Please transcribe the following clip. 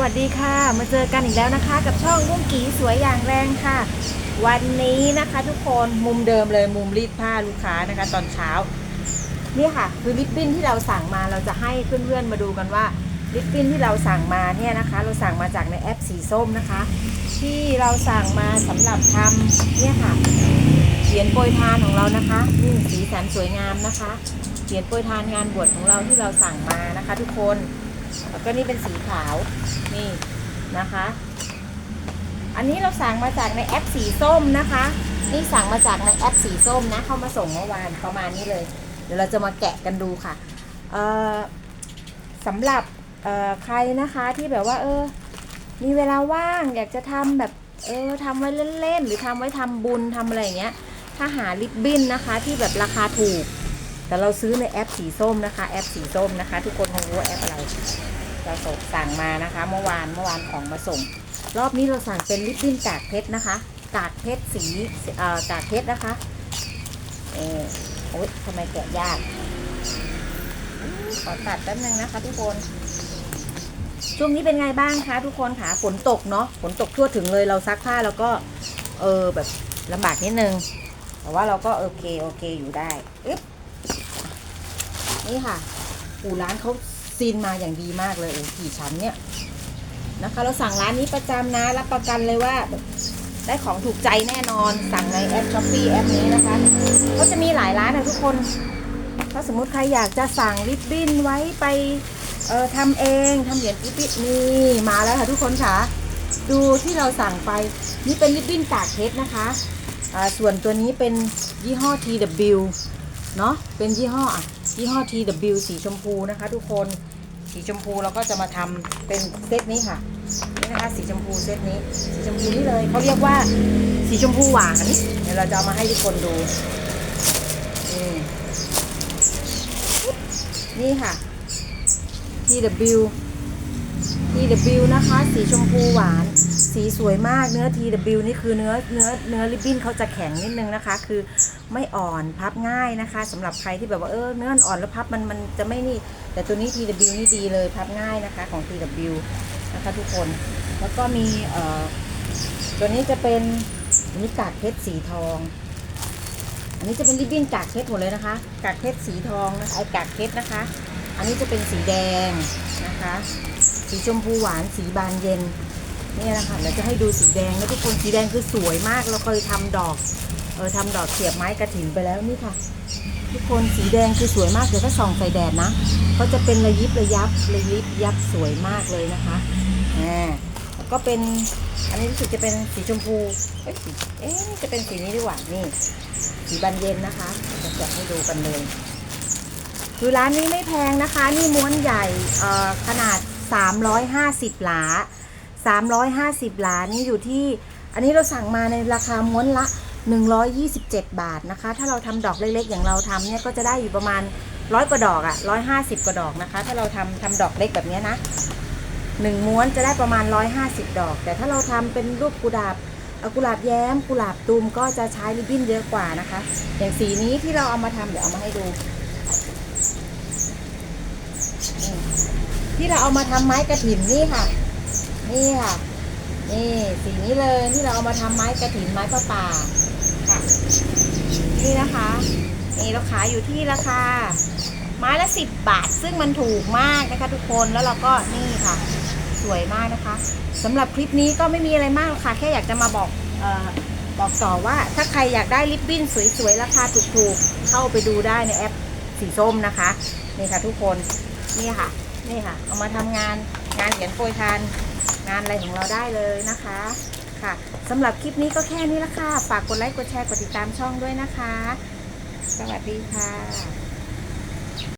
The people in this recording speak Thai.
วัสดีค่ะ มาเจอกันอีกแล้วนะคะ กับช่องบุ้งกีสวยอย่างแรงค่ะ วันนี้นะคะทุกคนมุมเดิมเลยมุมรีดผ้าลูกค้านะคะ ตอนเช้านี่ค่ะ คือลิปบิ้นที่เราสั่งมาเราจะให้เพื่อนๆมาดูกันว่าลิปบิ้นที่เราสั่งมาเนี่ยนะคะ เราสั่งมาจากในแอปสีส้มนะคะ ที่เราสั่งมาสำหรับทำเนี่ยค่ะเขียนโปรยทานของเรานะคะนี่สีสันสวยงามนะคะเขียนโปรยทานงานบวชของเราที่เราสั่งมานะคะ ทุกคน แล้วก็นี่เป็นสีขาวนี่นะคะ อันนี้เราสั่งมาจากในแอปสีส้มนะคะ นี่สั่งมาจากในแอปสีส้มนะเข้ามาส่งเมื่อวานประมาณนี้เลย เดี๋ยวเราจะมาแกะกันดูค่ะสำหรับใครนะคะที่แบบว่า เออ มีเวลาว่างอยากจะทำแบบเออทำไว้เล่นๆหรือทำไว้ทำบุญทำอะไรอย่างเงี้ย ถ้าหาลิปบิ้นนะคะที่แบบราคาถูก แต่เราซื้อในแอปสีส้มนะคะ แอปสีส้มนะคะ ทุกคนคงรู้ว่าแอปอะไร เราส่งสั่งมานะคะ เมื่อวานเมื่อวานของมาส่ง รอบนี้เราสั่งเป็นลิปบิ้นกากเพชรนะคะกากเพชรสีเอ่อกากเพชรนะคะเออโอ๊ยทำไมแกะยากขอตัดแป๊บนึงนะคะ ทุกคน ช่วงนี้เป็นไงบ้างคะทุกคนคะฝนตกเนาะฝนตกทั่วถึงเลยเราซักผ้าแล้วก็ เออแบบลำบากนิดนึง แต่ว่าเราก็โอเคโอเคอยู่ได้อึ๊บ นี่ค่ะอู่ร้านเขาซีนมาอย่างดีมากเลยโอ้กี่ชั้นเนี่ยนะคะ เราสั่งร้านนี้ประจำนะรับประกันเลยว่า ได้ของถูกใจแน่นอนสั่งในแอปช้อปปี้แอปนี้นะคะก็จะมีหลายร้านนะทุกคน ถ้าสมมุติใครอยากจะสั่งริบบิ้นไว้ไปเออทำเองทำเหรียญริบบิ้นนี่มาแล้วค่ะทุกคนค่ะ ดูที่เราสั่งไปนี่เป็นริบบิ้นกากเพชรนะคะอ่าส่วนตัวนี้เป็นยี่ห้อ TW เนาะเป็นยี่ห้ออะ ยี่ห้อ TW สีชมพูนะคะทุกคนสีชมพูเราก็จะมาทำเป็นเซตนี้ค่ะนี่นะคะสีชมพูเซตนี้ สีชมพูนี่เลยเขาเรียกว่าสีชมพูหวานเดี๋ยวเราจะามาให้ทุกคนดูนี่นี่ค่ะ TW TW นะคะ สีชมพูหวาน สีสวยมากเนื้อ TW นี่คือเนื้อเนื้อเนื้อริบบิ้นเขาจะแข็งนิดนึงนะคะ คือ ไม่อ่อนพับง่ายนะคะสำหรับใครที่แบบว่าเออเนื้ออ่อนแล้วพับมันมันจะไม่นี่ แต่ตัวนี้ TW นี่ดีเลยพับง่ายนะคะของ TW นะคะทุกคนแล้วก็มีเอ่อตัวนี้จะเป็นอันนี้กากเพชรสีทอง อันนี้จะเป็นริบบิ้นกากเพชรหมดเลยนะคะกากเพชรสีทองนะคะไอ้กากเพชรนะคะ อันนี้จะเป็นสีแดงนะคะ สีชมพูหวานสีบานเย็นนี่นะคะเราจะให้ดูสีแดงนะทุกคนสีแดงคือสวยมากเราเคยทำดอก เออทำดอกเสียบไม้กระถินไปแล้วนี่ค่ะ ทุกคนสีแดงคือสวยมากเดี๋ยวถ้าส่องใส่แดดนะเขาจะเป็นระยิบระยับระยิบยับสวยมากเลยนะคะอ่าแล้วก็เป็นอันนี้รู้สึกจะเป็นสีชมพูเอ๊ะเอ๊ะจะเป็นสีนี้ดีกว่านี่ สีบานเย็นนะคะจะแกะให้ดูกันเลยคือร้านนี้ไม่แพงนะคะ นี่ม้วนใหญ่เอ่อขนาด 350 หลา 350 หลานี่อยู่ที่ อันนี้เราสั่งมาในราคาม้วนละ 127 บาทนะคะ ถ้าเราทำดอกเล็กๆ อย่างเราทำเนี่ยก็จะได้อยู่ประมาณร้อยกว่าดอกอะ150กว่าดอกนะคะ ถ้าเราทำทำดอกเล็กแบบนี้นะหนึ่งม้วนจะได้ประมาณ150ดอก แต่ถ้าเราทำเป็นรูปกุหลาบกุหลาบแย้มกุหลาบตูมก็จะใช้ริบบิ้นเยอะกว่านะคะ อย่างสีนี้ที่เราเอามาทำเดี๋ยวเอามาให้ดู ที่เราเอามาทำไม้กระถิ่นนี่ค่ะ นี่ค่ะ นี่สีนี้เลยที่เราเอามาทำไม้กระถินไม้ประป่าค่ะ นี่นะคะนี่เราขายอยู่ที่ราคา ไม้ละสิบบาท ซึ่งมันถูกมากนะคะ ทุกคนแล้วเราก็นี่ค่ะ สวยมากนะคะสำหรับคลิปนี้ก็ไม่มีอะไรมากหรอกค่ะ แค่อยากจะมาบอกเออบอกต่อว่าถ้าใครอยากได้ลิปบิ้นสวยๆราคาถูกๆเข้าไปดูได้ในแอปสีส้มนะคะนี่ค่ะทุกคนนี่ค่ะนี่ค่ะ เอามาทำงาน งานเหรียญโปรยทาน งานอะไรของเราได้เลยนะคะค่ะสำหรับคลิปนี้ก็แค่นี้ละค่ะ ฝากกดไลค์ กดแชร์ กดติดตามช่องด้วยนะคะ สวัสดีค่ะ